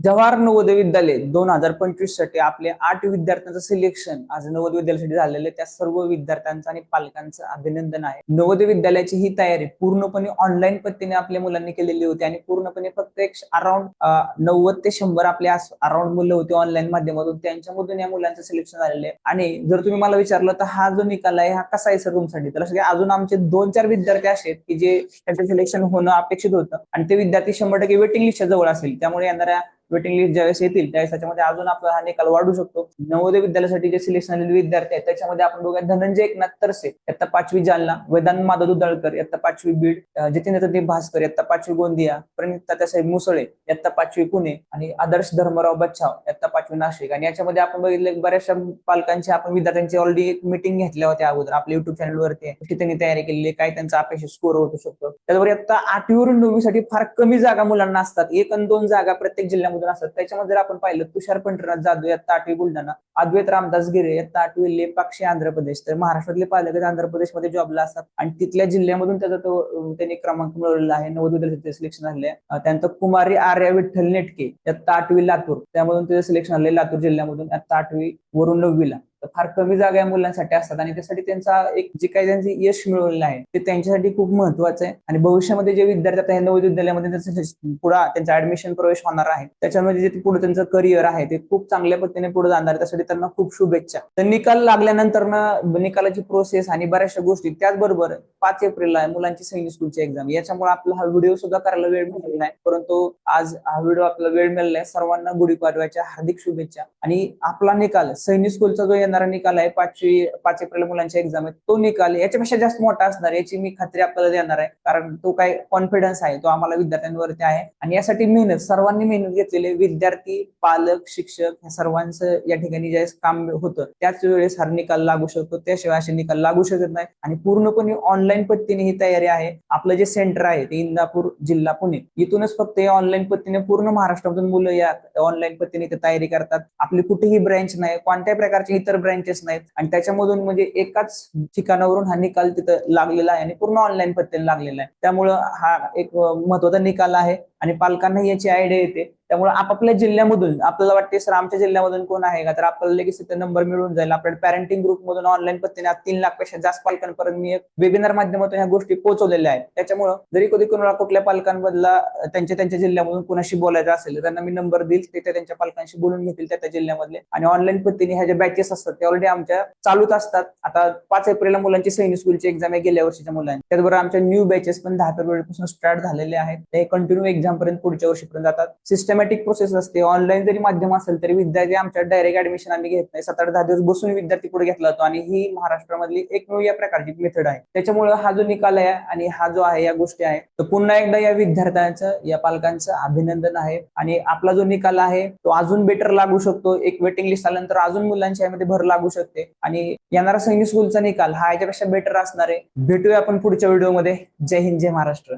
जवाहर नवोदय विद्यालय दोन हजार पंचवीससाठी आपले आठ विद्यार्थ्यांचं सिलेक्शन आज नवोदय विद्यालयासाठी झालेलं आहे. त्या सर्व विद्यार्थ्यांचं आणि पालकांचं अभिनंदन आहे. नवोदय विद्यालयाची ही तयारी पूर्णपणे ऑनलाईन पद्धतीने आपल्या मुलांनी केलेली होती आणि पूर्णपणे फक्त एक अराउंड नव्वद ते शंभर आपले अराउंड मुलं होती ऑनलाईन माध्यमातून. त्यांच्यामधून या मुलांचं सिलेक्शन झालेलं आहे. आणि जर तुम्ही मला विचारलं तर हा जो निकाल आहे हा कसा आहे सर तुमसाठी तर अजून आमचे दोन चार विद्यार्थी असे आहेत की जे त्यांचं सिलेक्शन होणं अपेक्षित होतं. आणि ते विद्यार्थी शंभर टक्के वेटिंग लिस्टच्या जवळ असेल. त्यामुळे येणाऱ्या वेटिंग लिस्ट ज्यावेळेस येतील त्यावेळेस त्याच्यामध्ये अजून आपला हा निकाल वाढू शकतो. नवोदय विद्यालयासाठी जे सिलेक्शन आलेले विद्यार्थी आहेत त्याच्यामध्ये आपण बघूया धनंजय एकनाथ तरसे यात्ता पाचवी जालना वेदांत माधव दळकर यात्ता पाचवी बीड जितेंद्र भास्कर यात्ता पाचवी गोंदिया प्रणित तात्यासाहेब मुसळे यात्ता पाचवी पुणे आणि आदर्श धर्मराव बच्छाव यात्ता पाचवी नाशिक. आणि याच्यामध्ये आपण बघितलं बऱ्याचशा पालकांची आपण विद्यार्थ्यांची ऑलरेडी एक मिटिंग घेतल्या होत्या अगोदर आपल्या युट्यूब चॅनलवरती कशी त्यांनी तयारी केलेली काय त्यांचा अपेक्षित स्कोर होऊ शकतो. त्याचबरोबर आता आठवीवरून नववीसाठी फार कमी जागा मुलांना असतात. एक आणि दोन जागा प्रत्येक जिल्ह्यामध्ये जिल्ह्यामधून असतात. त्याच्यामध्ये जर आपण पाहिलं तुषार पंढरनाथ जाधव इयत्ता आठवी बुलढाणा अद्वैत रामदास गिरे इयत्ता आठवी लेपाक्षी आंध्र प्रदेश. तर महाराष्ट्रातले पालक आहेत आंध्र प्रदेशमध्ये जॉबला असतात. आणि तिथल्या जिल्ह्यामधून त्याचा तो त्यांनी क्रमांक मिळवलेला आहे. नवोदय विद्यार्थ्यांचे सिलेक्शन झाले त्यानंतर कुमारी आर्या विठ्ठल नेटके इयत्ता आठवी लातूर. त्यामधून त्याचं सिलेक्शन झाले लातूर जिल्ह्यामधून इयत्ता आठवी वरून नववीला. फार कमी जागा या मुलांसाठी असतात आणि त्यासाठी त्यांचा एक जे काही त्यांचे यश मिळवलेलं आहे ते त्यांच्यासाठी खूप महत्वाचं आहे. आणि भविष्यामध्ये जे विद्यार्थी आता हे नवोदय विद्यालयामध्ये त्यांचं पुढे त्यांचा ऍडमिशन प्रवेश होणार आहे त्याच्यामध्ये जे पुढे त्यांचं करिअर आहे ते खूप चांगल्या पद्धतीने पुढे जाणार त्यासाठी त्यांना खूप शुभेच्छा. तर निकाल लागल्यानंतर ना निकालाची प्रोसेस आणि बऱ्याचशा गोष्टी त्याचबरोबर पाच एप्रिलला मुलांची सैनिक स्कूलची एक्झाम याच्यामुळे आपला हा व्हिडिओ सुद्धा करायला वेळ मिळाला नाही. परंतु आज हा व्हिडिओ आपला वेळ मिळाला आहे. सर्वांना गुढीपाडव्याच्या हार्दिक शुभेच्छा. आणि आपला निकाल सैनिक स्कूलचा जो येणारा निकाल आहे पाचवी पाच एप्रिल मुलांची एक्झाम आहे तो निकाल याच्यापेक्षा जास्त मोठा असणार याची मी खात्री आपल्याला देणार आहे. कारण तो काय कॉन्फिडन्स आहे तो आम्हाला विद्यार्थ्यांवरती आहे. आणि यासाठी मेहनत सर्वांनी मेहनत घेतलेली विद्यार्थी पालक शिक्षक या सर्वांचं या ठिकाणी ज्यावेळेस काम होतं त्याच वेळेस हा निकाल लागू शकतो. त्याशिवाय असे निकाल लागू शकत नाही. आणि पूर्णपणे ऑनलाईन पद्धतीने ही तयारी आहे. आपलं जे सेंटर आहे ते इंदापूर जिल्हा पुणे. इथूनच फक्त ऑनलाईन पद्धतीने पूर्ण महाराष्ट्रामधून मुलं या ऑनलाईन पद्धतीने तयारी करतात. आपली कुठेही ब्रँच नाही. कोणत्याही प्रकारचे इतर ब्रँचेस नाहीत. आणि त्याच्यामधून म्हणजे एकाच ठिकाणावरून हा निकाल तिथं लागलेला आहे आणि पूर्ण ऑनलाईन पद्धतीने लागलेला आहे. त्यामुळं हा एक महत्त्वाचा निकाल आहे आणि पालकांना याची आयडिया येते. त्यामुळे आपापल्या जिल्ह्यामधून आपल्याला वाटते सर आमच्या जिल्ह्यामधून कोण आहे का? तर आपल्याला लगेच तिथे नंबर मिळून जाईल. आपल्या पॅरेंटिंग ग्रुपमधून ऑनलाईन पद्धतीने आज तीन लाखपेक्षा जास्त पालकांपर्यंत मी एक वेबिनार माध्यमातून ह्या गोष्टी पोहोचवलेल्या आहेत. त्याच्यामुळं जरी कधी कोणाला कुठल्या पालकांमधला त्यांच्या त्यांच्या जिल्ह्यामधून कोणाशी बोलायचं असेल तर त्यांना मी नंबर देईल. ते त्या त्यांच्या पालकांशी बोलून घेतील त्या त्या जिल्ह्यामधले. आणि ऑनलाईन पद्धतीने ह्या ज्या बॅचेस असतात ते ऑलरेडी आमच्या चालूच असतात. आता पाच एप्रिलला मुलांची सैनिक स्कूलची एक्झाम आहे गेल्या वर्षीच्या मुलांची. त्याचबरोबर आमच्या न्यू बॅचेस पण दहा फेब्रुवारीपासून स्टार्ट झालेले आहेत. ते कंटिन्यू एक्झाम पर्यंत पुढच्या वर्षीपर्यंत जातात. सिस्टम सिस्टमॅटिक प्रोसेस असते. ऑनलाईन जरी माध्यम असेल तरी विद्यार्थी आमच्या डायरेक्ट ऍडमिशन आम्ही घेत नाही. सात आठ दहा दिवस बसून विद्यार्थी पुढे घेतला जातो आणि ही महाराष्ट्रामधली एकमेव या प्रकारची मेथड आहे. त्याच्यामुळे हा जो निकाल आहे आणि हा जो आहे या गोष्टी आहे तर पुन्हा एकदा या विद्यार्थ्यांचं या पालकांचं अभिनंदन आहे. आणि आपला जो निकाल आहे तो अजून बेटर लागू शकतो. एक वेटिंग लिस्ट आल्यानंतर अजून मुलांच्या यामध्ये भर लागू शकते. आणि येणारा सैनिक स्कूलचा निकाल हा याच्यापेक्षा बेटर असणार आहे. भेटूया आपण पुढच्या व्हिडिओमध्ये जय हिंद जय महाराष्ट्र.